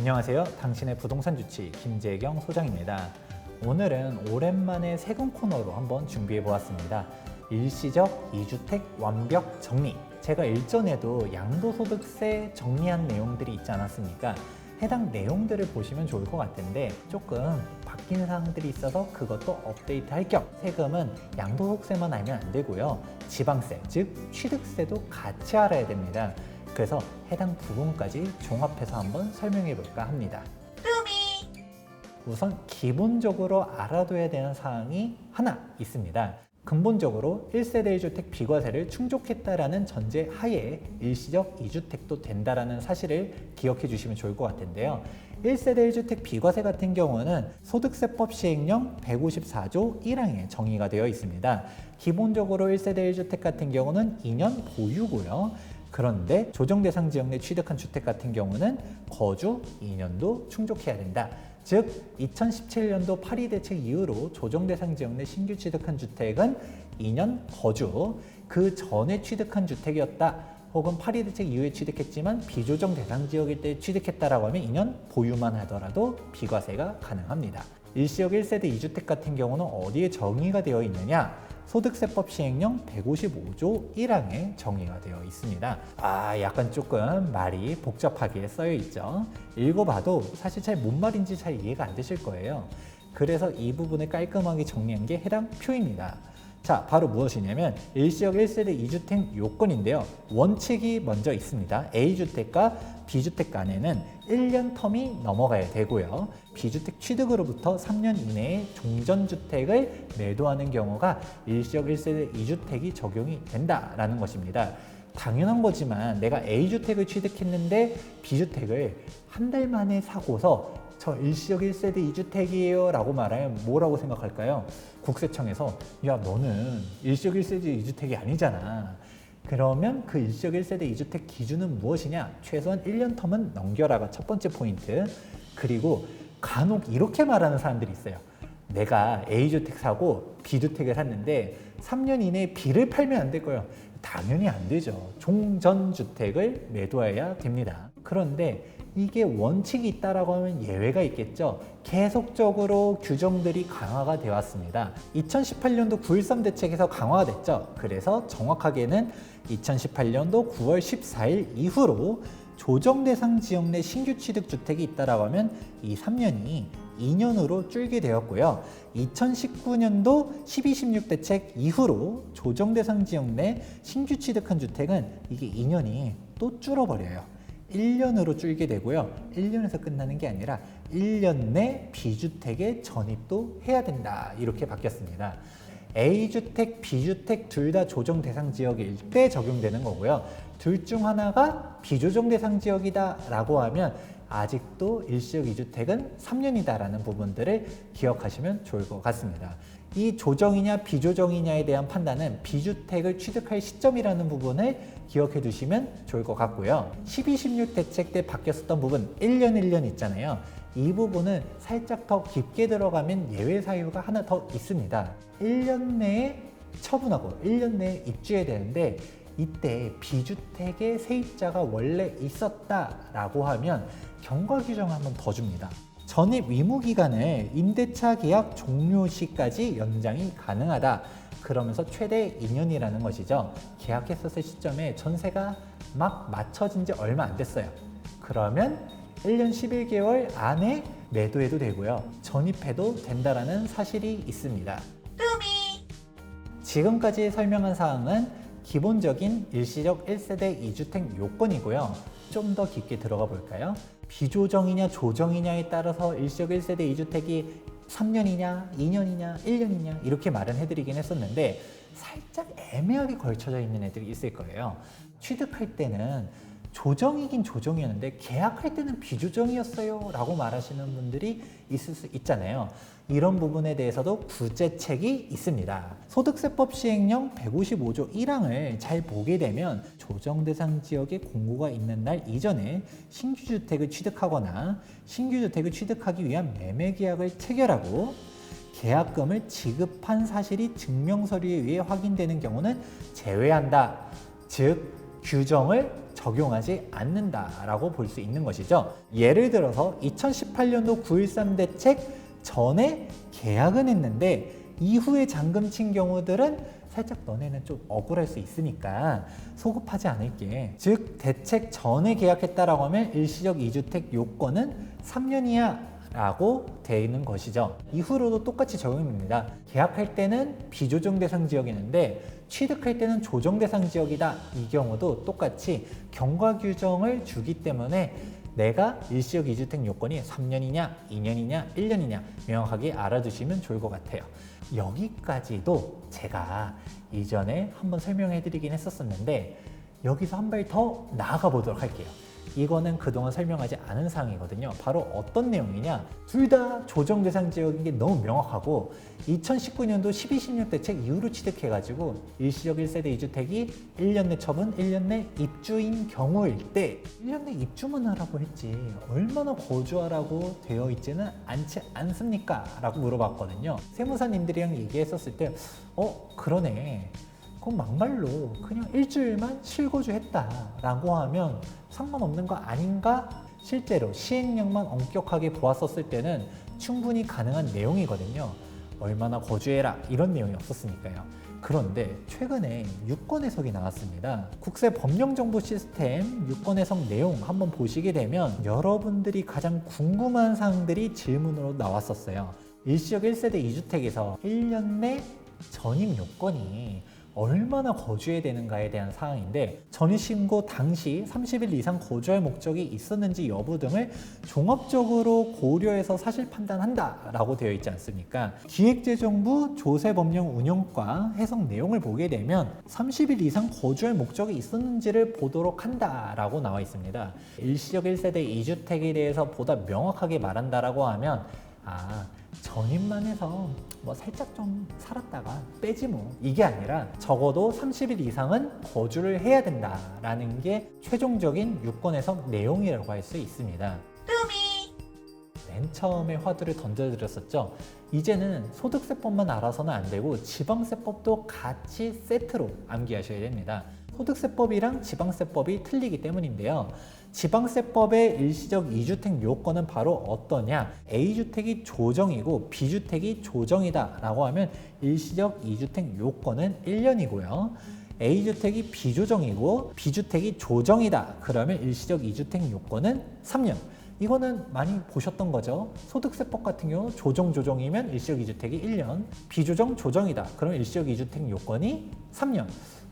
안녕하세요. 당신의 부동산 주치 김재경 소장입니다. 오늘은 오랜만에 세금 코너로 한번 준비해 보았습니다. 일시적 2주택 완벽 정리. 제가 일전에도 양도소득세 정리한 내용들이 있지 않았습니까? 해당 내용들을 보시면 좋을 것 같은데 조금 바뀐 사항들이 있어서 그것도 업데이트 할 겸 세금은 양도소득세만 알면 안 되고요. 지방세, 즉 취득세도 같이 알아야 됩니다. 그래서 해당 부분까지 종합해서 한번 설명해 볼까 합니다. 우선 기본적으로 알아둬야 되는 사항이 하나 있습니다. 근본적으로 1세대 1주택 비과세를 충족했다라는 전제 하에 일시적 2주택도 된다라는 사실을 기억해 주시면 좋을 것 같은데요. 1세대 1주택 비과세 같은 경우는 소득세법 시행령 154조 1항에 정의가 되어 있습니다. 기본적으로 1세대 1주택 같은 경우는 2년 보유고요. 그런데 조정 대상 지역 내 취득한 주택 같은 경우는 거주 2년도 충족해야 된다. 즉 2017년도 파리 대책 이후로 조정 대상 지역 내 신규 취득한 주택은 2년 거주 그 전에 취득한 주택이었다. 혹은 파리 대책 이후에 취득했지만 비조정 대상 지역일 때 취득했다라고 하면 2년 보유만 하더라도 비과세가 가능합니다. 일시적 1세대 2주택 같은 경우는 어디에 정의가 되어 있느냐? 소득세법 시행령 155조 1항에 정의가 되어 있습니다. 아, 약간 조금 말이 복잡하게 쓰여 있죠. 읽어봐도 사실 잘 뭔 말인지 잘 이해가 안 되실 거예요. 그래서 이 부분을 깔끔하게 정리한 게 해당 표입니다. 자, 바로 무엇이냐면 일시적 1세대 2주택 요건인데요. 원칙이 먼저 있습니다. A주택과 B주택 간에는 1년 텀이 넘어가야 되고요. B주택 취득으로부터 3년 이내에 종전주택을 매도하는 경우가 일시적 1세대 2주택이 적용이 된다라는 것입니다. 당연한 거지만 내가 A주택을 취득했는데 B주택을 한 달 만에 사고서 저 일시적 1세대 2주택이에요 라고 말하면 뭐라고 생각할까요? 국세청에서 야 너는 일시적 1세대 2주택이 아니잖아. 그러면 그 일시적 1세대 2주택 기준은 무엇이냐? 최소한 1년 텀은 넘겨라가 첫 번째 포인트. 그리고 간혹 이렇게 말하는 사람들이 있어요. 내가 A주택 사고 B주택을 샀는데 3년 이내에 B를 팔면 안 될 거예요. 당연히 안 되죠. 종전주택을 매도해야 됩니다. 그런데 이게 원칙이 있다라고 하면 예외가 있겠죠. 계속적으로 규정들이 강화가 되어 왔습니다. 2018년도 9.13 대책에서 강화가 됐죠. 그래서 정확하게는 2018년도 9월 14일 이후로 조정 대상 지역 내 신규 취득 주택이 있다라고 하면 이 3년이 2년으로 줄게 되었고요. 2019년도 12, 16 대책 이후로 조정 대상 지역 내 신규 취득한 주택은 이게 2년이 또 줄어버려요. 1년으로 줄게 되고요. 1년에서 끝나는 게 아니라 1년 내 B주택에 전입도 해야 된다. 이렇게 바뀌었습니다. A주택, B주택 둘 다 조정 대상 지역일 때 적용되는 거고요. 둘 중 하나가 비조정 대상 지역이다 라고 하면 아직도 일시적 2주택은 3년이다라는 부분들을 기억하시면 좋을 것 같습니다. 이 조정이냐 비조정이냐에 대한 판단은 비주택을 취득할 시점이라는 부분을 기억해 두시면 좋을 것 같고요. 12, 16 대책 때 바뀌었었던 부분 1년 1년 있잖아요. 이 부분은 살짝 더 깊게 들어가면 예외 사유가 하나 더 있습니다. 1년 내에 처분하고 1년 내에 입주해야 되는데 이때 비주택의 세입자가 원래 있었다라고 하면 경과 규정을 한번 더 줍니다. 전입 의무 기간을 임대차 계약 종료 시까지 연장이 가능하다. 그러면서 최대 2년이라는 것이죠. 계약했었을 시점에 전세가 막 맞춰진 지 얼마 안 됐어요. 그러면 1년 11개월 안에 매도해도 되고요. 전입해도 된다라는 사실이 있습니다. 지금까지 설명한 사항은 기본적인 일시적 1세대 2주택 요건이고요. 좀 더 깊게 들어가 볼까요? 비조정이냐 조정이냐에 따라서 일시적 1세대 2주택이 3년이냐, 2년이냐, 1년이냐 이렇게 말은 해드리긴 했었는데 살짝 애매하게 걸쳐져 있는 애들이 있을 거예요. 취득할 때는 조정이긴 조정이었는데 계약할 때는 비조정이었어요 라고 말하시는 분들이 있을 수 있잖아요. 이런 부분에 대해서도 구제책이 있습니다. 소득세법 시행령 155조 1항을 잘 보게 되면 조정 대상 지역에 공고가 있는 날 이전에 신규 주택을 취득하거나 신규 주택을 취득하기 위한 매매 계약을 체결하고 계약금을 지급한 사실이 증명 서류에 의해 확인되는 경우는 제외한다. 즉 규정을 적용하지 않는다라고 볼 수 있는 것이죠. 예를 들어서 2018년도 9.13 대책 전에 계약은 했는데 이후에 잔금 친 경우들은 살짝 너네는 좀 억울할 수 있으니까 소급하지 않을게. 즉 대책 전에 계약했다라고 하면 일시적 이주택 요건은 3년이야. 라고 되어 있는 것이죠. 이후로도 똑같이 적용됩니다. 계약할 때는 비조정 대상 지역이는데 취득할 때는 조정 대상 지역이다. 이 경우도 똑같이 경과 규정을 주기 때문에 내가 일시적 이주택 요건이 3년이냐, 2년이냐, 1년이냐 명확하게 알아두시면 좋을 것 같아요. 여기까지도 제가 이전에 한번 설명해 드리긴 했었었는데 여기서 한 발 더 나아가 보도록 할게요. 이거는 그동안 설명하지 않은 사항이거든요. 바로 어떤 내용이냐? 둘 다 조정 대상 지역인 게 너무 명확하고 2019년도 12, 16 대 책 이후로 취득해가지고 일시적 1세대 2주택이 1년 내 처분, 1년 내 입주인 경우일 때 1년 내 입주만 하라고 했지 얼마나 거주하라고 되어 있지는 않지 않습니까? 라고 물어봤거든요. 세무사님들이랑 얘기했었을 때 어? 그러네. 그럼 막말로 그냥 일주일만 실거주 했다라고 하면 상관없는 거 아닌가? 실제로 시행령만 엄격하게 보았었을 때는 충분히 가능한 내용이거든요. 얼마나 거주해라 이런 내용이 없었으니까요. 그런데 최근에 유권 해석이 나왔습니다. 국세 법령 정보 시스템 유권 해석 내용 한번 보시게 되면 여러분들이 가장 궁금한 사항들이 질문으로 나왔었어요. 일시적 1세대 2주택에서 1년 내 전입 요건이 얼마나 거주해야 되는가에 대한 사항인데 전입신고 당시 30일 이상 거주할 목적이 있었는지 여부 등을 종합적으로 고려해서 사실 판단한다라고 되어 있지 않습니까? 기획재정부 조세법령 운영과 해석 내용을 보게 되면 30일 이상 거주할 목적이 있었는지를 보도록 한다라고 나와 있습니다. 일시적 1세대 2주택에 대해서 보다 명확하게 말한다라고 하면 아 전입만 해서 뭐 살짝 좀 살았다가 빼지 뭐 이게 아니라 적어도 30일 이상은 거주를 해야 된다라는 게 최종적인 유권 해석 내용이라고 할 수 있습니다. 맨 처음에 화두를 던져드렸었죠. 이제는 소득세법만 알아서는 안 되고 지방세법도 같이 세트로 암기하셔야 됩니다. 소득세법이랑 지방세법이 틀리기 때문인데요. 지방세법의 일시적 이주택 요건은 바로 어떠냐? A주택이 조정이고 B주택이 조정이다 라고 하면 일시적 이주택 요건은 1년이고요. A주택이 비조정이고 B주택이 조정이다. 그러면 일시적 이주택 요건은 3년. 이거는 많이 보셨던 거죠. 소득세법 같은 경우 조정 조정이면 일시적 이주택이 1년, 비조정 조정이다. 그럼 일시적 이주택 요건이 3년.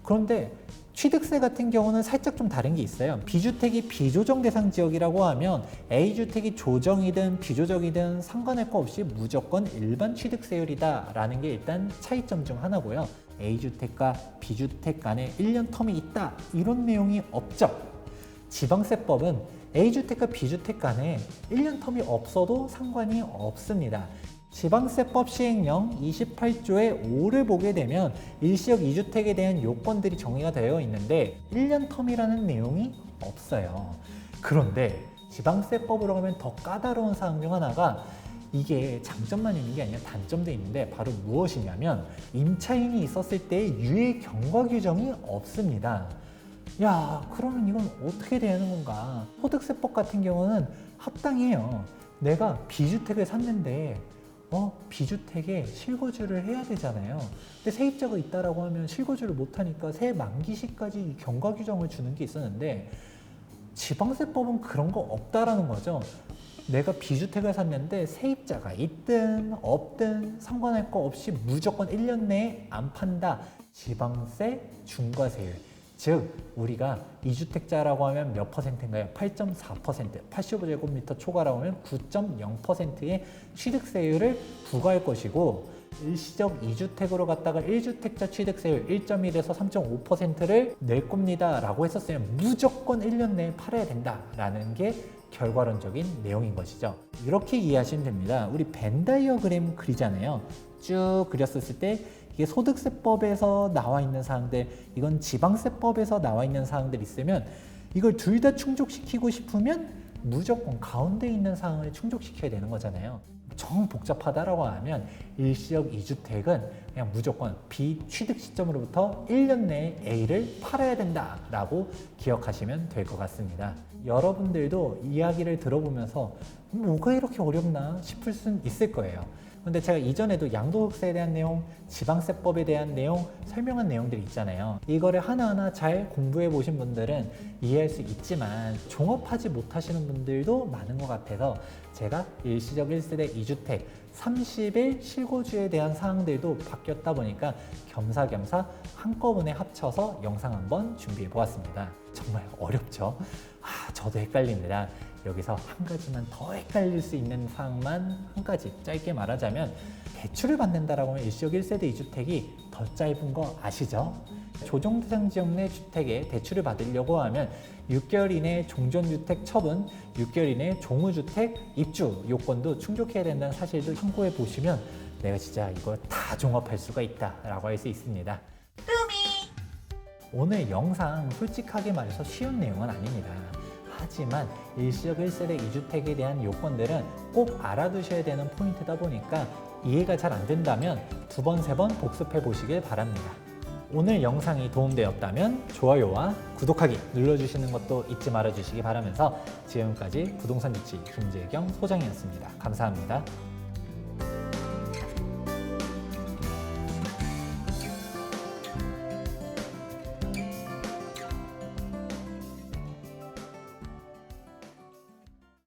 그런데 취득세 같은 경우는 살짝 좀 다른 게 있어요. 비주택이 비조정 대상 지역이라고 하면 A주택이 조정이든 비조정이든 상관할 거 없이 무조건 일반 취득세율이다라는 게 일단 차이점 중 하나고요. A주택과 B주택 간에 1년 텀이 있다. 이런 내용이 없죠. 지방세법은 A주택과 B주택 간에 1년 텀이 없어도 상관이 없습니다. 지방세법 시행령 28조의 5를 보게 되면 일시적 2주택에 대한 요건들이 정의가 되어 있는데 1년 텀이라는 내용이 없어요. 그런데 지방세법으로 가면 더 까다로운 사항 중 하나가 이게 장점만 있는 게 아니라 단점도 있는데 바로 무엇이냐면 임차인이 있었을 때 유예 경과 규정이 없습니다. 야, 그러면 이건 어떻게 되는 건가? 소득세법 같은 경우는 합당해요. 내가 비주택을 샀는데 어, 비주택에 실거주를 해야 되잖아요. 근데 세입자가 있다라고 하면 실거주를 못하니까 세 만기 시까지 경과 규정을 주는 게 있었는데 지방세법은 그런 거 없다라는 거죠. 내가 비주택을 샀는데 세입자가 있든 없든 상관할 거 없이 무조건 1년 내에 안 판다. 지방세 중과세율. 즉 우리가 2주택자라고 하면 몇 퍼센트인가요? 8.4% 85제곱미터 초과라고 하면 9.0%의 취득세율을 부과할 것이고 일시적 2주택으로 갔다가 1주택자 취득세율 1.1에서 3.5%를 낼 겁니다 라고 했었으면 무조건 1년 내에 팔아야 된다 라는 게 결과론적인 내용인 것이죠. 이렇게 이해하시면 됩니다. 우리 벤 다이어그램 그리잖아요. 쭉 그렸었을 때 이게 소득세법에서 나와 있는 사항들, 이건 지방세법에서 나와 있는 사항들 있으면 이걸 둘 다 충족시키고 싶으면 무조건 가운데 있는 사항을 충족시켜야 되는 거잖아요. 정 복잡하다라고 하면 일시적 2주택은 그냥 무조건 비취득 시점으로부터 1년 내에 A를 팔아야 된다라고 기억하시면 될 것 같습니다. 여러분들도 이야기를 들어보면서 뭐가 이렇게 어렵나 싶을 순 있을 거예요. 근데 제가 이전에도 양도국세에 대한 내용, 지방세법에 대한 내용 설명한 내용들이 있잖아요. 이거를 하나하나 잘 공부해 보신 분들은 이해할 수 있지만 종합하지 못하시는 분들도 많은 것 같아서 제가 일시적 1세대 2주택 30일 실거주에 대한 사항들도 바뀌었다 보니까 겸사겸사 한꺼번에 합쳐서 영상 한번 준비해 보았습니다. 정말 어렵죠? 아, 저도 헷갈립니다. 여기서 한 가지만 더 헷갈릴 수 있는 사항만 한 가지 짧게 말하자면 대출을 받는다라고 하면 일시적 1세대 2주택이 더 짧은 거 아시죠? 조정 대상 지역 내 주택에 대출을 받으려고 하면 6개월 이내 종전주택 처분, 6개월 이내 종우주택 입주 요건도 충족해야 된다는 사실도 참고해 보시면 내가 진짜 이거 다 종합할 수가 있다라고 할 수 있습니다. 오늘 영상 솔직하게 말해서 쉬운 내용은 아닙니다. 하지만 일시적 1세대 2주택에 대한 요건들은 꼭 알아두셔야 되는 포인트다 보니까 이해가 잘 안 된다면 두 번, 세 번 복습해 보시길 바랍니다. 오늘 영상이 도움되었다면 좋아요와 구독하기 눌러주시는 것도 잊지 말아 주시기 바라면서 지금까지 부동산 유치 김재경 소장이었습니다. 감사합니다.